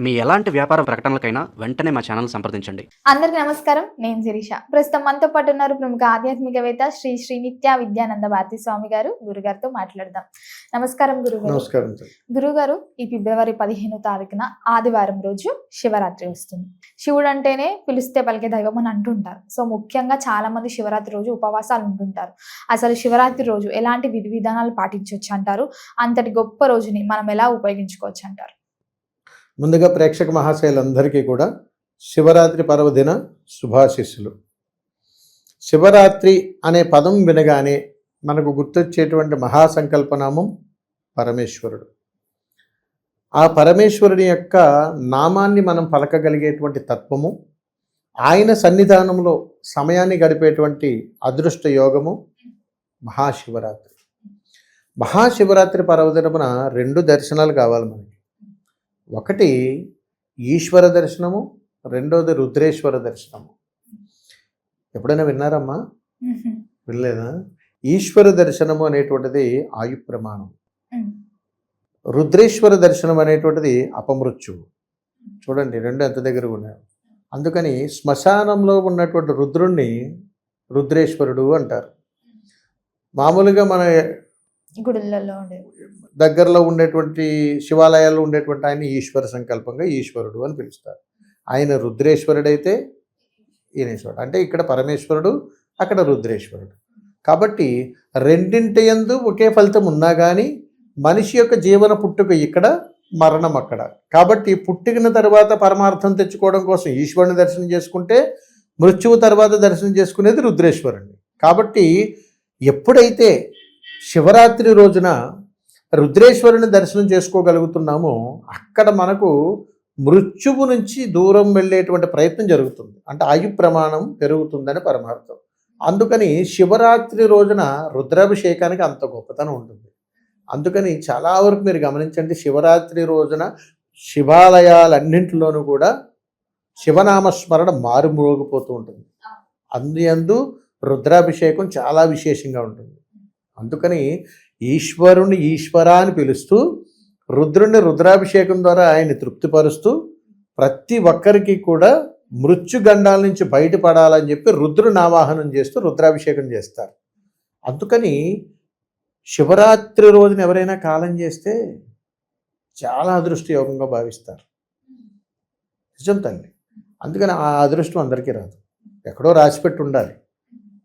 మీ ఎలాంటి వ్యాపార ప్రకటనలకైనా వెంటనే మా ఛానల్ సంప్రదించండి. అందరికీ నమస్కారం. నేను శిరీష. ప్రస్తుతం మనతో పాటు ఉన్నారు ప్రముఖ ఆధ్యాత్మికవేత్త శ్రీ శ్రీ నిత్య విద్యానంద భారతి స్వామి గారు. గురుగారితో మాట్లాడదాం. నమస్కారం గురుగారు. నమస్కారం సార్. గురుగారు ఈ ఫిబ్రవరి పదిహేనో తారీఖున ఆదివారం రోజు శివరాత్రి వస్తుంది. శివుడు అంటేనే పిలిస్తే పలికే దైవం అని అంటుంటారు. సో ముఖ్యంగా చాలా మంది శివరాత్రి రోజు ఉపవాసాలు ఉంటుంటారు. అసలు శివరాత్రి రోజు ఎలాంటి విధి విధానాలు పాటించవచ్చు అంటారు? అంతటి గొప్ప రోజుని మనం ఎలా ఉపయోగించుకోవచ్చు అంటారు? ముందుగా ప్రేక్షక మహాశయులందరికీ కూడా శివరాత్రి పర్వదిన శుభాశిస్సులు. శివరాత్రి అనే పదం వినగానే మనకు గుర్తొచ్చేటువంటి మహాసంకల్పనామం పరమేశ్వరుడు. ఆ పరమేశ్వరుని యొక్క నామాన్ని మనం పలకగలిగేటువంటి తత్వము ఆయన సన్నిధానంలో సమయాన్ని గడిపేటువంటి అదృష్ట యోగము మహాశివరాత్రి. మహాశివరాత్రి పర్వదినమున రెండు దర్శనాలు కావాలి మనకి. ఒకటి ఈశ్వర దర్శనము రెండోది రుద్రేశ్వర దర్శనము. ఎప్పుడైనా విన్నారమ్మా? వినలేదా? ఈశ్వర దర్శనము అనేటువంటిది ఆయు ప్రమాణం. రుద్రేశ్వర దర్శనం అనేటువంటిది అపమృత్యువు. చూడండి రెండు ఎంత దగ్గర ఉన్నాయి. అందుకని శ్మశానంలో ఉన్నటువంటి రుద్రుణ్ణి రుద్రేశ్వరుడు అంటారు. మామూలుగా మన గుడులలో దగ్గరలో ఉండేటువంటి శివాలయాల్లో ఉండేటువంటి ఆయన ఈశ్వర సంకల్పంగా ఈశ్వరుడు అని పిలుస్తారు. ఆయన రుద్రేశ్వరుడైతే ఈనేశ్వరుడు. అంటే ఇక్కడ పరమేశ్వరుడు అక్కడ రుద్రేశ్వరుడు. కాబట్టి రెండింటి యందు ఒకే ఫలితం ఉన్నా కానీ మనిషి యొక్క జీవన పుట్టుక ఇక్కడ మరణం అక్కడ. కాబట్టి పుట్టిన తర్వాత పరమార్థం తెచ్చుకోవడం కోసం ఈశ్వరుని దర్శనం చేసుకుంటే మృత్యువు తర్వాత దర్శనం చేసుకునేది రుద్రేశ్వరుణ్ణి. కాబట్టి ఎప్పుడైతే శివరాత్రి రోజున రుద్రేశ్వరుని దర్శనం చేసుకోగలుగుతున్నామో అక్కడ మనకు మృత్యువు నుంచి దూరం వెళ్ళేటువంటి ప్రయత్నం జరుగుతుంది. అంటే ఆయు ప్రమాణం పెరుగుతుందని పరమార్థం. అందుకని శివరాత్రి రోజున రుద్రాభిషేకానికి అంత గొప్పతనం ఉంటుంది. అందుకని చాలా వరకు మీరు గమనించండి శివరాత్రి రోజున శివాలయాలన్నింటిలోనూ కూడా శివనామస్మరణ మారుమ్రోగిపోతూ ఉంటుంది. అందుయందు రుద్రాభిషేకం చాలా విశేషంగా ఉంటుంది. అందుకని ఈశ్వరుని ఈశ్వర అని పిలుస్తూ రుద్రుని రుద్రాభిషేకం ద్వారా ఆయన్ని తృప్తిపరుస్తూ ప్రతి ఒక్కరికి కూడా మృత్యుగండాల నుంచి బయటపడాలని చెప్పి రుద్రుని నామాహనం చేస్తూ రుద్రాభిషేకం చేస్తారు. అందుకని శివరాత్రి రోజున ఎవరైనా కాలం చేస్తే చాలా అదృష్ట యోగంగా భావిస్తారు. నిజం తల్లి. అందుకని ఆ అదృష్టం అందరికీ రాదు. ఎక్కడో రాసిపెట్టి ఉండాలి.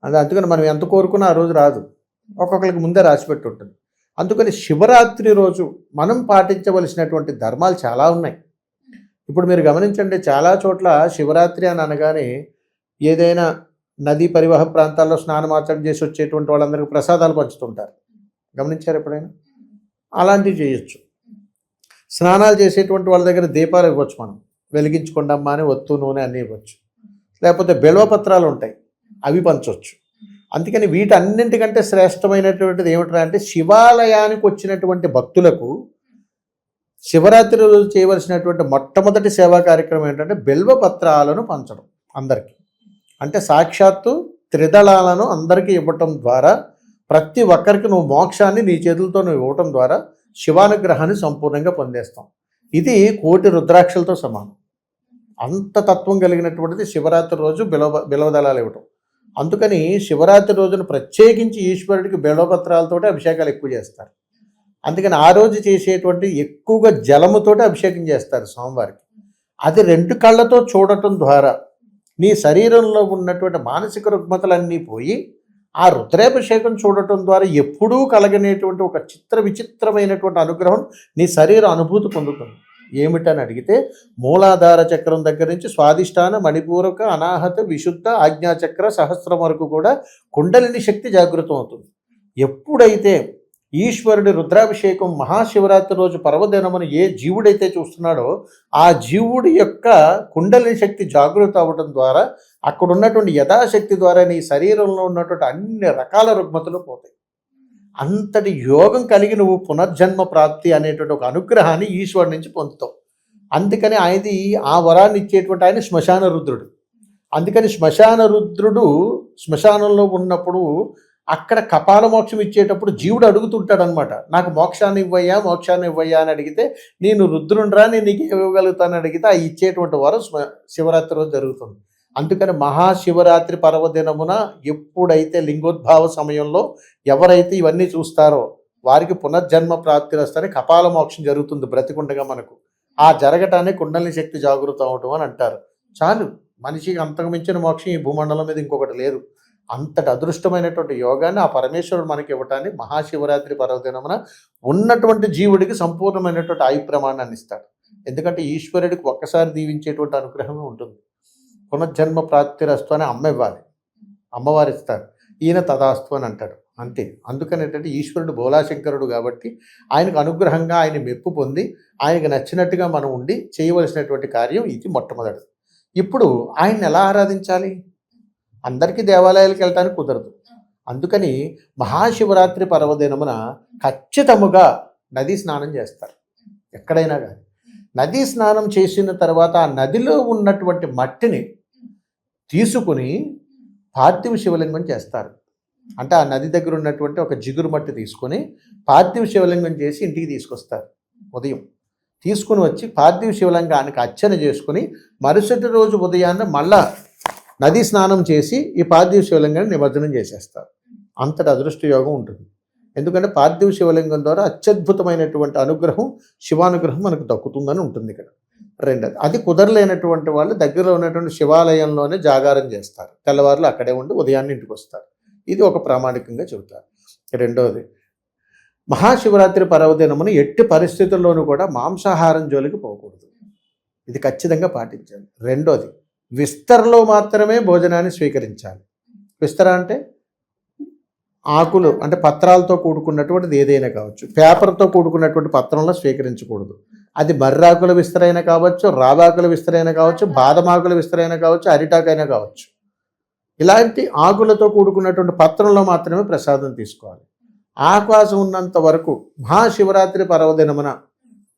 అది అందుకని మనం ఎంత కోరుకున్నా ఆ రోజు రాదు. ఒక్కొక్కరికి ముందే రాసిపెట్టి ఉంటుంది అందుకని శివరాత్రి రోజు మనం పాటించవలసినటువంటి ధర్మాలు చాలా ఉన్నాయి. ఇప్పుడు మీరు గమనించండి చాలా చోట్ల శివరాత్రి అని అనగానే ఏదైనా నదీ పరివాహ ప్రాంతాల్లో స్నానమాచరణ చేసి వచ్చేటువంటి వాళ్ళందరికీ ప్రసాదాలు పంచుతుంటారు. గమనించారు ఎప్పుడైనా? అలాంటివి చేయొచ్చు. స్నానాలు చేసేటువంటి వాళ్ళ దగ్గర దీపాలు ఇవ్వచ్చు మనం. వెలిగించుకోండమ్మా అని ఒత్తు నూనె అన్నీ ఇవ్వచ్చు. లేకపోతే బిల్వపత్రాలు ఉంటాయి. అవి పంచవచ్చు అందుకని వీటన్నింటికంటే శ్రేష్టమైనటువంటిది ఏమిటంటే అంటే శివాలయానికి వచ్చినటువంటి భక్తులకు శివరాత్రి రోజు చేయవలసినటువంటి మొట్టమొదటి సేవా కార్యక్రమం ఏంటంటే బిల్వపత్రాలను పంచడం అందరికీ. అంటే సాక్షాత్తు త్రిదళాలను అందరికీ ఇవ్వటం ద్వారా ప్రతి ఒక్కరికి నువ్వు మోక్షాన్ని నీ చేతులతో నువ్వు ఇవ్వటం ద్వారా శివానుగ్రహాన్ని సంపూర్ణంగా పొందేస్తాం. ఇది కోటి రుద్రాక్షలతో సమానం. అంత తత్వం కలిగినటువంటిది శివరాత్రి రోజు బిలవ బిలవదళాలు ఇవ్వటం. అందుకని శివరాత్రి రోజున ప్రత్యేకించి ఈశ్వరుడికి బెలవపత్రాలతోటి అభిషేకాలు ఎక్కువ చేస్తారు. అందుకని ఆ రోజు చేసేటువంటి ఎక్కువగా జలముతోటి అభిషేకం చేస్తారు స్వామివారికి. అది రెండు కళ్ళతో చూడటం ద్వారా నీ శరీరంలో ఉన్నటువంటి మానసిక రుగ్మతలన్నీ పోయి ఆ రుద్రాభిషేకం చూడటం ద్వారా ఎప్పుడూ కలగనేటువంటి ఒక చిత్ర విచిత్రమైనటువంటి అనుగ్రహం నీ శరీర అనుభూతి పొందుతుంది. ఏమిటని అడిగితే మూలాధార చక్రం దగ్గర నుంచి స్వాదిష్టాన మణిపూరక అనాహత విశుద్ధ ఆజ్ఞాచక్ర సహస్రం వరకు కూడా కుండలిని శక్తి జాగృతం అవుతుంది. ఎప్పుడైతే ఈశ్వరుడి రుద్రాభిషేకం మహాశివరాత్రి రోజు పర్వదినమని ఏ జీవుడైతే చూస్తున్నాడో ఆ జీవుడి యొక్క కుండలిని శక్తి జాగృత అవ్వడం ద్వారా అక్కడ ఉన్నటువంటి యథాశక్తి ద్వారా నీ శరీరంలో ఉన్నటువంటి అన్ని రకాల రుగ్మతలు పోతాయి. అంతటి యోగం కలిగి నువ్వు పునర్జన్మ ప్రాప్తి అనేటువంటి ఒక అనుగ్రహాన్ని ఈశ్వరుడి నుంచి పొందుతావు. అందుకని ఆయనది ఆ వరాన్ని ఇచ్చేటువంటి ఆయన శ్మశాన రుద్రుడు. అందుకని శ్మశాన రుద్రుడు శ్మశానంలో ఉన్నప్పుడు అక్కడ కపాల మోక్షం ఇచ్చేటప్పుడు జీవుడు అడుగుతుంటాడు అనమాట నాకు మోక్షాన్ని ఇవ్వయ్యా మోక్షాన్ని ఇవ్వయ్యా అని అడిగితే నేను రుద్రుండ్రా నేను నీకు ఇవ్వగలుగుతాను అడిగితే ఆ ఇచ్చేటువంటి వరం స్మ- శివరాత్రి రోజు జరుగుతుంది. అందుకని మహాశివరాత్రి పర్వదినమున ఎప్పుడైతే లింగోద్భావ సమయంలో ఎవరైతే ఇవన్నీ చూస్తారో వారికి పునర్జన్మ ప్రాప్తి వస్తారని కపాల మోక్షం జరుగుతుంది బ్రతికుండగా మనకు. ఆ జరగటాన్ని కుండలి శక్తి జాగృతం అవటం అని అంటారు. చాలు మనిషికి అంతకు మించిన మోక్షం ఈ భూమండలం మీద ఇంకొకటి లేదు. అంతటి అదృష్టమైనటువంటి యోగాన్ని ఆ పరమేశ్వరుడు మనకి ఇవ్వటాన్ని మహాశివరాత్రి పర్వదినమున ఉన్నటువంటి జీవుడికి సంపూర్ణమైనటువంటి ఆయు ప్రమాణాన్ని ఇస్తాడు. ఎందుకంటే ఈశ్వరుడికి ఒక్కసారి దీవించేటువంటి అనుగ్రహమే ఉంటుంది. పునర్జన్మ ప్రాప్తిరస్తు అని అమ్మ ఇవ్వాలి. అమ్మవారు ఇస్తారు. ఈయన తదాస్తు అని అంటాడు. అంతే. అందుకని ఏంటంటే ఈశ్వరుడు బోలాశంకరుడు కాబట్టి ఆయనకు అనుగ్రహంగా ఆయన మెప్పు పొంది ఆయనకు నచ్చినట్టుగా మనం ఉండి చేయవలసినటువంటి కార్యం ఇది మొట్టమొదటిది. ఇప్పుడు ఆయన్ని ఎలా ఆరాధించాలి? అందరికీ దేవాలయాలకు వెళ్ళటానికి కుదరదు. అందుకని మహాశివరాత్రి పర్వదినమున ఖచ్చితముగా నదీ స్నానం చేస్తారు. ఎక్కడైనా కానీ నదీ స్నానం చేసిన తర్వాత ఆ నదిలో ఉన్నటువంటి మట్టిని తీసుకుని పార్థివ శివలింగం చేస్తారు. అంటే ఆ నది దగ్గర ఉన్నటువంటి ఒక జిగురు మట్టి తీసుకొని పార్థివ శివలింగం చేసి ఇంటికి తీసుకొస్తారు ఉదయం. తీసుకుని వచ్చి పార్థివ శివలింగానికి అర్చన చేసుకుని మరుసటి రోజు ఉదయాన్నే మళ్ళా నది స్నానం చేసి ఈ పార్థివ శివలింగాన్ని నిమజ్జనం చేసేస్తారు. అంతటి అదృష్ట యోగం ఉంటుంది. ఎందుకంటే పార్థివ శివలింగం ద్వారా అత్యద్భుతమైనటువంటి అనుగ్రహం శివానుగ్రహం మనకు దక్కుతుందని ఉంటుంది ఇక్కడ. రెండోది అది కుదరలేనటువంటి వాళ్ళు దగ్గరలో ఉన్నటువంటి శివాలయంలోనే జాగారం చేస్తారు. తెల్లవారులు అక్కడే ఉండి ఉదయాన్నే ఇంటికి వస్తారు. ఇది ఒక ప్రామాణికంగా చెబుతారు. రెండవది మహాశివరాత్రి పర్వదినమును ఎట్టి పరిస్థితుల్లోనూ కూడా మాంసాహారం జోలికి పోకూడదు. ఇది ఖచ్చితంగా పాటించాలి. రెండోది విస్తరలో మాత్రమే భోజనాన్ని స్వీకరించాలి. విస్తర అంటే ఆకులు అంటే పత్రాలతో కూడుకున్నటువంటిది ఏదైనా కావచ్చు. పేపర్తో కూడుకున్నటువంటి పత్రంలో స్వీకరించకూడదు. అది మర్రాకుల విస్తరైన కావచ్చు రాబాకుల విస్తరైన కావచ్చు బాదమాకుల విస్తరైన కావచ్చు అరిటాకైనా కావచ్చు. ఇలాంటి ఆకులతో కూడుకున్నటువంటి పత్రంలో మాత్రమే ప్రసాదం తీసుకోవాలి. ఆకాశం ఉన్నంత వరకు మహాశివరాత్రి పర్వదినమున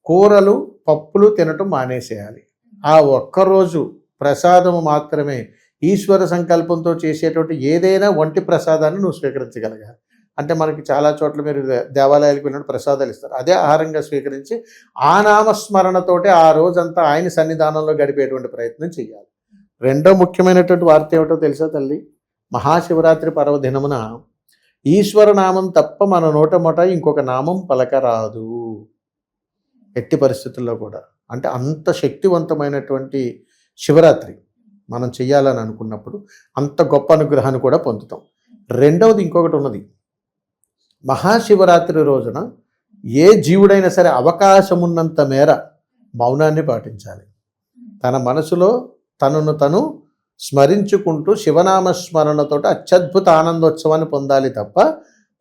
కూరలు పప్పులు తినటం మానేసేయాలి. ఆ ఒక్కరోజు ప్రసాదము మాత్రమే ఈశ్వర సంకల్పంతో చేసేటువంటి ఏదైనా వంటి ప్రసాదాన్ని నువ్వు స్వీకరించగలగాలి అంటే మనకి చాలా చోట్ల మీరు దే- దేవాలయాలకు వెళ్ళినప్పుడు ప్రసాదాలు ఇస్తారు. అదే ఆహారంగా స్వీకరించి ఆ నామస్మరణతోటే ఆ రోజంతా ఆయన సన్నిధానంలో గడిపేటువంటి ప్రయత్నం చేయాలి రెండో ముఖ్యమైనటువంటి వార్త ఏమిటో తెలుసా తల్లి? మహాశివరాత్రి పర్వదినమున ఈశ్వర నామం తప్ప మన నోట మొట ఇంకొక నామం పలకరాదు. ఎట్టి పరిస్థితుల్లో కూడా. అంటే అంత శక్తివంతమైనటువంటి శివరాత్రి. మనం చెయ్యాలని అనుకున్నప్పుడు అంత గొప్ప అనుగ్రహాన్ని కూడా పొందుతాం. రెండవది ఇంకొకటి ఉన్నది. మహాశివరాత్రి రోజున ఏ జీవుడైనా సరే అవకాశం ఉన్నంత మేర మౌనాన్ని పాటించాలి. తన మనసులో తనను తను స్మరించుకుంటూ శివనామ స్మరణతో అత్యద్భుత ఆనందోత్సవాన్ని పొందాలి తప్ప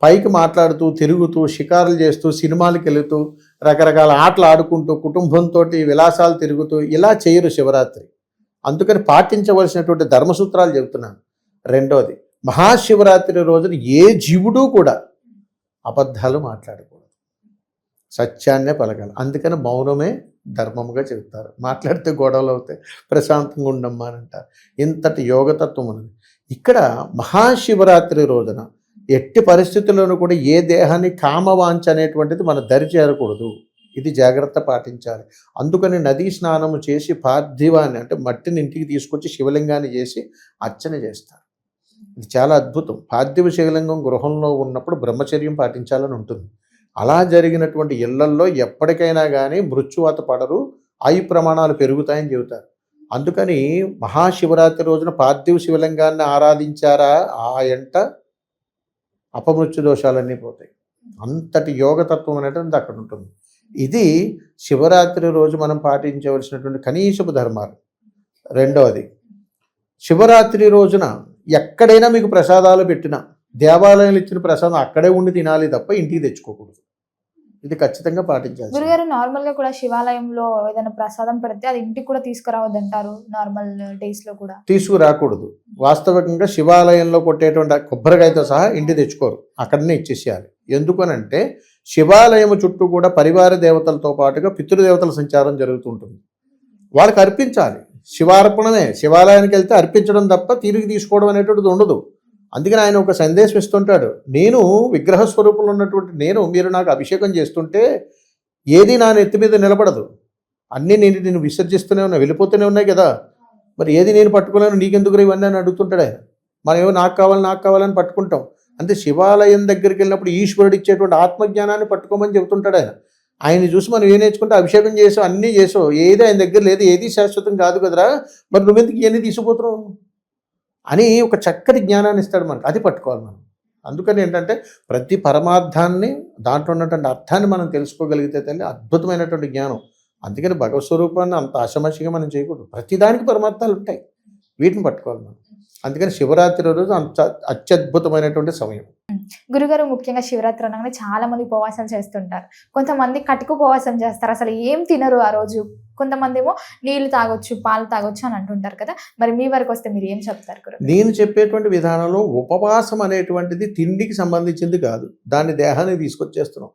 పైకి మాట్లాడుతూ తిరుగుతూ షికారులు చేస్తూ సినిమాలకు వెళుతూ రకరకాల ఆటలు ఆడుకుంటూ కుటుంబంతో విలాసాలు తిరుగుతూ ఇలా చేయరు శివరాత్రి. అందుకని పాటించవలసినటువంటి ధర్మసూత్రాలు చెబుతున్నాను. రెండోది మహాశివరాత్రి రోజున ఏ జీవుడు కూడా అబద్ధాలు మాట్లాడకూడదు. సత్యాన్నే పలకాలి. అందుకని మౌనమే ధర్మముగా చెబుతారు. మాట్లాడితే గొడవలు అవుతాయి. ప్రశాంతంగా ఉండమ్మా అని అంటారు. ఇంతటి యోగతత్వం ఉన్నది. ఇక్కడ మహాశివరాత్రి రోజున ఎట్టి పరిస్థితుల్లోనూ కూడా ఏ దేహాన్ని కామవాంచ అనేటువంటిది మన దరి చేరకూడదు. ఇది జాగ్రత్త పాటించాలి. అందుకని నదీ స్నానము చేసి పార్థివాన్ని అంటే మట్టిని ఇంటికి తీసుకొచ్చి శివలింగాన్ని చేసి అర్చన చేస్తారు. ఇది చాలా అద్భుతం. పార్థివ శివలింగం గృహంలో ఉన్నప్పుడు బ్రహ్మచర్యం పాటించాలని ఉంటుంది. అలా జరిగినటువంటి ఇళ్ళల్లో ఎప్పటికైనా కానీ మృత్యువాత పడరు ఆయు ప్రమాణాలు పెరుగుతాయని చెబుతారు. అందుకని మహాశివరాత్రి రోజున పార్థివ శివలింగాన్ని ఆరాధించారా? ఆ ఎంట అపమృత్యు దోషాలన్నీ పోతాయి. అంతటి యోగతత్వం అనేటువంటిది అక్కడ ఉంటుంది. ఇది శివరాత్రి రోజు మనం పాటించవలసినటువంటి కనీసపు ధర్మాలు. రెండవది శివరాత్రి రోజున ఎక్కడైనా మీకు ప్రసాదాలు పెట్టినా దేవాలయాలు ఇచ్చిన ప్రసాదం అక్కడే ఉండి తినాలి తప్ప ఇంటికి తెచ్చుకోకూడదు. ఇది ఖచ్చితంగా పాటించాలి గురుగారు నార్మల్గా కూడా శివాలయంలో ఏదైనా ప్రసాదం పెడితే అది ఇంటికి కూడా తీసుకురావద్దు అంటారు నార్మల్ డేస్లో కూడా? తీసుకురాకూడదు. వాస్తవికంగా శివాలయంలో కొట్టేటువంటి కొబ్బరికాయతో సహా ఇంటి తెచ్చుకోరు. అక్కడనే ఇచ్చేసేయాలి. ఎందుకనంటే శివాలయం చుట్టూ కూడా పరివార దేవతలతో పాటుగా పితృదేవతల సంచారం జరుగుతుంటుంది. వాళ్ళకి అర్పించాలి. శివార్పణమే. శివాలయానికి వెళ్తే అర్పించడం తప్ప తిరిగి తీసుకోవడం అనేటువంటిది ఉండదు. అందుకని ఆయన ఒక సందేశం ఇస్తుంటాడు. నేను విగ్రహ స్వరూపంలో ఉన్నటువంటి నేను మీరు నాకు అభిషేకం చేస్తుంటే ఏది నా నెత్తి మీద నిలబడదు. అన్నీ నేను నేను విసర్జిస్తూనే ఉన్నా వెళ్ళిపోతూనే ఉన్నాయి కదా. మరి ఏది నేను పట్టుకోలేను నీకెందుకు ఇవన్నీ అని అడుగుతుంటాడు ఆయన. మనం ఏమో నాకు కావాలి నాకు కావాలని పట్టుకుంటాం. అంటే శివాలయం దగ్గరికి వెళ్ళినప్పుడు ఈశ్వరుడు ఇచ్చేటువంటి ఆత్మజ్ఞానాన్ని పట్టుకోమని చెబుతుంటాడు ఆయన. ఆయన చూసి మనం ఏం నేర్చుకుంటే? అభిషేకం చేసావు అన్నీ చేసావు ఏది ఆయన దగ్గర లేదు ఏది శాశ్వతం కాదు కదరా? మరి నువ్వెందుకు ఇవన్నీ తీసుకుపోతున్నావు? అని ఒక చక్కటి జ్ఞానాన్ని ఇస్తాడు మనకు. అది పట్టుకోవాలి మనం. అందుకని ఏంటంటే ప్రతి పరమార్థాన్ని దాంట్లో ఉన్నటువంటి అర్థాన్ని మనం తెలుసుకోగలిగితే తల్లి అద్భుతమైనటువంటి జ్ఞానం. అందుకని భగవత్ స్వరూపాన్ని అంత ఆశమాషిగా మనం చేయకూడదు. ప్రతిదానికి పరమార్థాలు ఉంటాయి. వీటిని పట్టుకోవాలి మనం. అందుకని శివరాత్రి రోజు అంత అత్యద్భుతమైనటువంటి సమయం. గురుగారు ముఖ్యంగా శివరాత్రి అనగానే చాలా మంది ఉపవాసాలు చేస్తుంటారు. కొంతమంది కటుకు ఉపవాసం చేస్తారు. అసలు ఏం తినరు ఆ రోజు? కొంతమంది ఏమో నీళ్ళు తాగొచ్చు పాలు తాగొచ్చు అని అంటుంటారు కదా. మరి మీ వరకు వస్తే మీరు ఏం చెప్తారు గురు నేను చెప్పేటువంటి విధానంలో ఉపవాసం అనేటువంటిది తిండికి సంబంధించింది కాదు. దాన్ని దేహానికి తీసుకొచ్చేస్తున్నాం.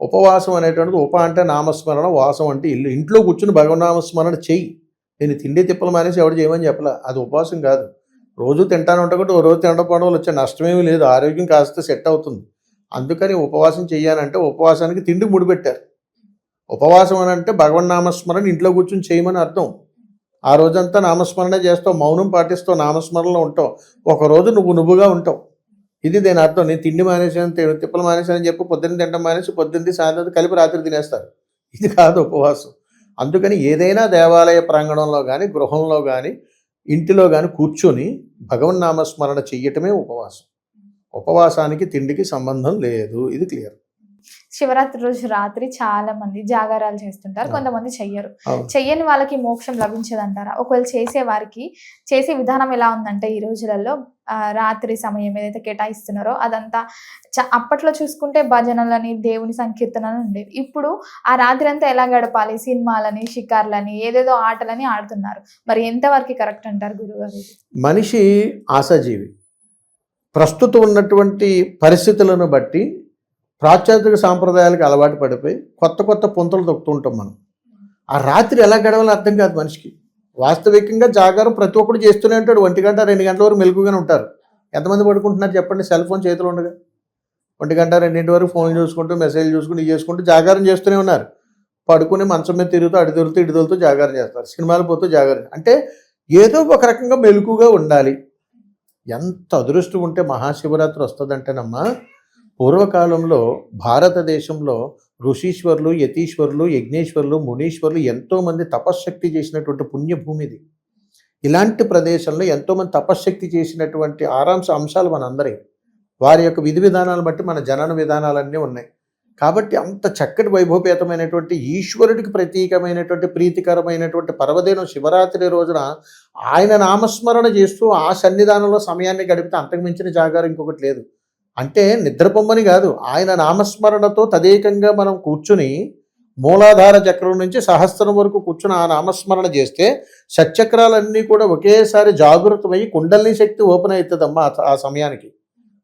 ఉపవాసం అనేటువంటిది ఉప అంటే నామస్మరణ వాసం అంటే ఇల్లు. ఇంట్లో కూర్చుని భగవన్నామస్మరణ చెయ్యి. నేను తిండి తిప్పలు మానేసి ఎవరు చేయమని చెప్పలే. అది ఉపవాసం కాదు. రోజు తింటాను ఉంటా ఓ రోజు తినకపోవడం వల్ల వచ్చే నష్టమేమీ లేదు. ఆరోగ్యం కాస్త సెట్ అవుతుంది. అందుకని ఉపవాసం చేయాలంటే ఉపవాసానికి తిండి ముడిపెట్టారు. ఉపవాసం అని అంటే భగవన్నామస్మరణ ఇంట్లో కూర్చొని చేయమని అర్థం. ఆ రోజంతా నామస్మరణే చేస్తావు మౌనం పాటిస్తావు నామస్మరణలో ఉంటావు. ఒకరోజు నువ్వు నువ్వుగా ఉంటావు. ఇది దీని అర్థం. నేను తిండి మానేసాను తిప్పలు మానేసానని చెప్పి పొద్దున్న తింటాం మానేసి పొద్దున్నది సాయంత్రం కలిపి రాత్రి తినేస్తారు. ఇది కాదు ఉపవాసం. అందుకని ఏదైనా దేవాలయ ప్రాంగణంలో కానీ గృహంలో కానీ ఇంటిలో కానీ కూర్చొని భగవన్నామస్మరణ చెయ్యటమే ఉపవాసం. ఉపవాసానికి తిండికి సంబంధం లేదు. ఇది క్లియర్. శివరాత్రి రోజు రాత్రి చాలా మంది జాగారాలు చేస్తుంటారు. కొంతమంది చెయ్యరు. చెయ్యని వాళ్ళకి మోక్షం లభించదంటారా? ఒకవేళ చేసే వారికి చేసే విధానం ఎలా ఉందంటే ఈ రోజులలో రాత్రి సమయం ఏదైతే కేటాయిస్తున్నారో అదంతా అప్పట్లో చూసుకుంటే భజనలని దేవుని సంకీర్తనలు ఉండేవి. ఇప్పుడు ఆ రాత్రి అంతా ఎలా గడపాలి? సినిమాలని షికార్లని ఏదేదో ఆటలని ఆడుతున్నారు. మరి ఎంతవరకు కరెక్ట్ అంటారు గురుగారు? మనిషి ఆశాజీవి. ప్రస్తుతం ఉన్నటువంటి పరిస్థితులను బట్టి పాశ్చాత్యక సాంప్రదాయాలకు అలవాటు పడిపోయి కొత్త కొత్త పుంతలు తొక్కుతూ ఉంటాం మనం. ఆ రాత్రి ఎలా గడవాలో అర్థం కాదు మనిషికి. వాస్తవికంగా జాగారం ప్రతి ఒక్కరు చేస్తూనే ఉంటాడు. ఒంటి గంట రెండు గంటల వరకు మెలుగుగానే ఉంటారు. ఎంతమంది పడుకుంటున్నారు చెప్పండి? సెల్ ఫోన్ చేతిలో ఉండగా. ఒంటి గంట రెండింటి వరకు ఫోన్ చూసుకుంటూ మెసేజ్ చూసుకుంటూ చేసుకుంటూ జాగారం చేస్తూనే ఉన్నారు. పడుకుని మంచం మీద తిరుగుతూ అటు తిరుగుతూ ఇటు తిరుగుతూ జాగారం చేస్తారు. సినిమాలు పోతూ జాగారం అంటే ఏదో ఒక రకంగా మెలుకుగా ఉండాలి. ఎంత అదృష్టం ఉంటే మహాశివరాత్రి వస్తుందంటేనమ్మా పూర్వకాలంలో భారతదేశంలో ఋషీశ్వరులు యతీశ్వరులు యజ్ఞేశ్వరులు మునీశ్వరులు ఎంతోమంది తపశ్శక్తి చేసినటువంటి పుణ్యభూమి ఇది. ఇలాంటి ప్రదేశంలో ఎంతోమంది తపశ్శక్తి చేసినటువంటి ఆరాంశ అంశాలు మనందరి. వారి యొక్క విధి విధానాలను బట్టి మన జనన విధానాలన్నీ ఉన్నాయి. కాబట్టి అంత చక్కటి వైభవపేతమైనటువంటి ఈశ్వరుడికి ప్రతీకమైనటువంటి ప్రీతికరమైనటువంటి పర్వదినం శివరాత్రి రోజున ఆయన నామస్మరణ చేస్తూ ఆ సన్నిధానంలో సమయాన్ని గడిపితే అంతకుమించిన జాగారం ఇంకొకటి లేదు. అంటే నిద్రపొమ్మని కాదు. ఆయన నామస్మరణతో తదేకంగా మనం కూర్చుని మూలాధార చక్రం నుంచి సహస్రం వరకు కూర్చుని ఆ నామస్మరణ చేస్తే షట్చక్రాలన్నీ కూడా ఒకేసారి జాగృతమై కుండలిని శక్తి ఓపెన్ అవుతుందమ్మా ఆ- సమయానికి.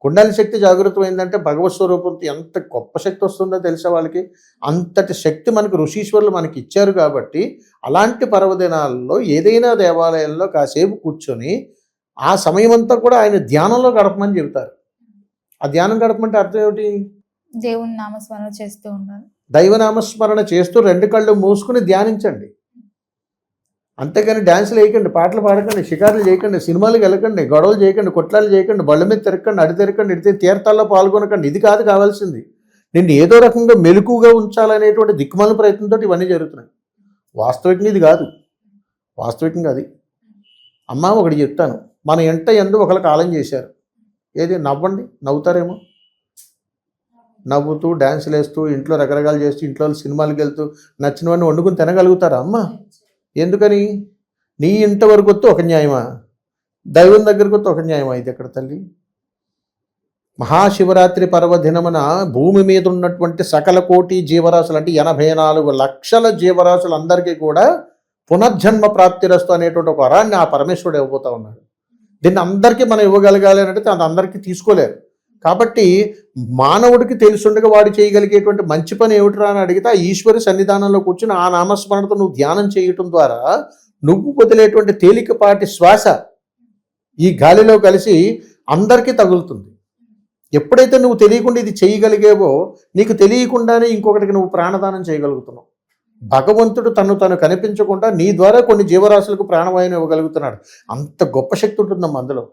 కుండలి శక్తి జాగృతమైందంటే భగవత్ స్వరూపంతో ఎంత గొప్ప శక్తి వస్తుందో తెలిసే వాళ్ళకి? అంతటి శక్తి మనకు ఋషీశ్వరులు మనకి ఇచ్చారు కాబట్టి అలాంటి పర్వదినాల్లో ఏదైనా దేవాలయంలో కాసేపు కూర్చొని ఆ సమయం అంతా కూడా ఆయన ధ్యానంలో గడపమని చెబుతారు. ఆ ధ్యానం గడపమంటే అర్థం ఏమిటి? దేవుని నామస్మరణ చేస్తూ ఉండాలి. దైవనామస్మరణ చేస్తూ రెండు కళ్ళు మూసుకుని ధ్యానించండి. అంతేగాని డ్యాన్సులు వేయకండి పాటలు పాడకండి షికారులు చేయకండి సినిమాలకు వెళ్ళకండి గొడవలు చేయకండి కొట్లాలు చేయకండి బళ్ళ మీద తిరగకండి అడి తిరగకండి ఇడితే తీర్థాల్లో పాల్గొనకండి. ఇది కాదు కావాల్సింది. నిన్ను ఏదో రకంగా మెలకుగా ఉంచాలనేటువంటి దిక్కుమాల ప్రయత్నంతో ఇవన్నీ జరుగుతున్నాయి. వాస్తవికంగా ఇది కాదు. వాస్తవికంగా అది. అమ్మా ఒకటి చెప్తాను. మన ఎంట ఎందు ఒకరు కాలం చేశారు. ఏది? నవ్వండి. నవ్వుతారేమో? నవ్వుతూ డ్యాన్సులు వేస్తూ ఇంట్లో రకరకాలు చేస్తూ ఇంట్లో సినిమాలకు వెళ్తూ నచ్చినవన్నీ వండుకుని తినగలుగుతారా? అమ్మ ఎందుకని? నీ ఇంతవరకు వరకు వస్తే ఒక న్యాయమా? దైవం దగ్గరకు వస్తే ఒక న్యాయమా ఇది ఎక్కడ తల్లి? మహాశివరాత్రి పర్వదినమున భూమి మీద ఉన్నటువంటి సకల కోటి జీవరాశులు అంటే ఎనభై నాలుగు లక్షల జీవరాశులందరికీ కూడా పునర్జన్మ ప్రాప్తిరస్తు అనేటువంటి ఒక వరాన్ని ఆ పరమేశ్వరుడు ఇవ్వబోతా ఉన్నాడు. దీన్ని అందరికీ మనం ఇవ్వగలగాలి అని అంటే అది అందరికీ తీసుకోలేరు. కాబట్టి మానవుడికి తెలుసుండగా వాడు చేయగలిగేటువంటి మంచి పని ఏమిటిరా అని అడిగితే ఆ ఈశ్వరి సన్నిధానంలో కూర్చుని ఆ నామస్మరణతో నువ్వు ధ్యానం చేయటం ద్వారా నువ్వు వదిలేటువంటి తేలికపాటి శ్వాస ఈ గాలిలో కలిసి అందరికీ తగులుతుంది. ఎప్పుడైతే నువ్వు తెలియకుండా ఇది చేయగలిగేవో నీకు తెలియకుండానే ఇంకొకటికి నువ్వు ప్రాణదానం చేయగలుగుతున్నావు. భగవంతుడు తను తను కనిపించకుండా నీ ద్వారా కొన్ని జీవరాశులకు ప్రాణవాయువుని ఇవ్వగలుగుతున్నాడు. అంత గొప్ప శక్తి ఉంటుందమ్మా అందులో.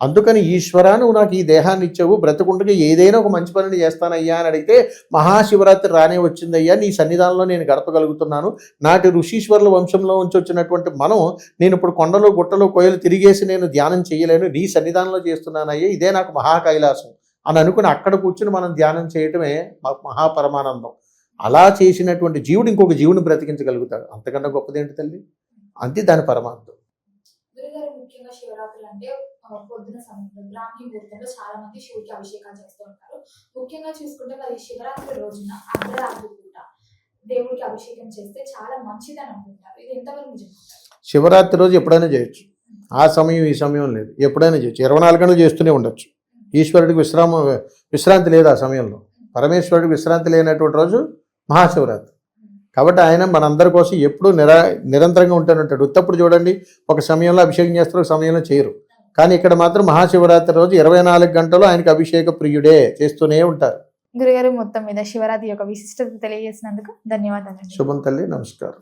అందుకని ఈశ్వరా నువ్వు నాకు ఈ దేహాన్ని ఇచ్చావు బ్రతకుండగా ఏదైనా ఒక మంచి పనిని చేస్తానయ్యా అని అడిగితే మహాశివరాత్రి రానే వచ్చిందయ్యా నీ సన్నిధానంలో నేను గడపగలుగుతున్నాను. నాటి ఋషీశ్వరుల వంశంలో ఉంచి వచ్చినటువంటి మనం నేను ఇప్పుడు కొండలో గుట్టలు కోయలు తిరిగేసి నేను ధ్యానం చేయలేను నీ సన్నిధానంలో చేస్తున్నానయ్యా ఇదే నాకు మహాకైలాసం అని అనుకుని అక్కడ కూర్చుని మనం ధ్యానం చేయటమే మాకు మహాపరమానందం. అలా చేసినటువంటి జీవుడు ఇంకొక జీవుని బ్రతికించగలుగుతాడు. అంతకన్నా గొప్పదేంటి తల్లి? అంతే దాని పరమార్థం. ముఖ్యంగా శివరాత్రులు అంటే ఆ, పొద్దున సమయంలో బ్రాహ్మీ ముహూర్తంలో చాలా మంది శివుడికి అభిషేకాలు చేస్తూ ఉంటారు. ముఖ్యంగా చూసుకుంటే మరి శివరాత్రి రోజున అర్ధరాత్రి పూట దేవుడికి అభిషేకం చేస్తే చాలా మంచిదని అనుకుంటారు ఇది ఎంతవరకు నిజం? శివరాత్రి రోజు ఎప్పుడైనా చేయొచ్చు. ఆ సమయం ఈ సమయం లేదు. ఎప్పుడైనా చేయొచ్చు. ఇరవై నాలుగు గంటలు చేస్తూనే ఉండొచ్చు. ఈశ్వరుడికి విశ్రామ విశ్రాంతి లేదు ఆ సమయంలో. పరమేశ్వరుడికి విశ్రాంతి లేనటువంటి రోజు మహాశివరాత్రి. కాబట్టి ఆయన మనందరి కోసం ఎప్పుడూ నిరా నిరంతరంగా ఉంటూనే ఉంటాడు ఉత్తప్పుడు చూడండి ఒక సమయంలో అభిషేకం చేస్తారు ఒక సమయంలో చేయరు. కానీ ఇక్కడ మాత్రం మహాశివరాత్రి రోజు ఇరవై నాలుగు గంటలు ఆయనకి అభిషేక ప్రియుడే చేస్తూనే ఉంటారు. గురుగారు మొత్తం మీద శివరాత్రి యొక్క విశిష్టత తెలియజేసినందుకు ధన్యవాదాలు. శుభం తల్లి నమస్కారం.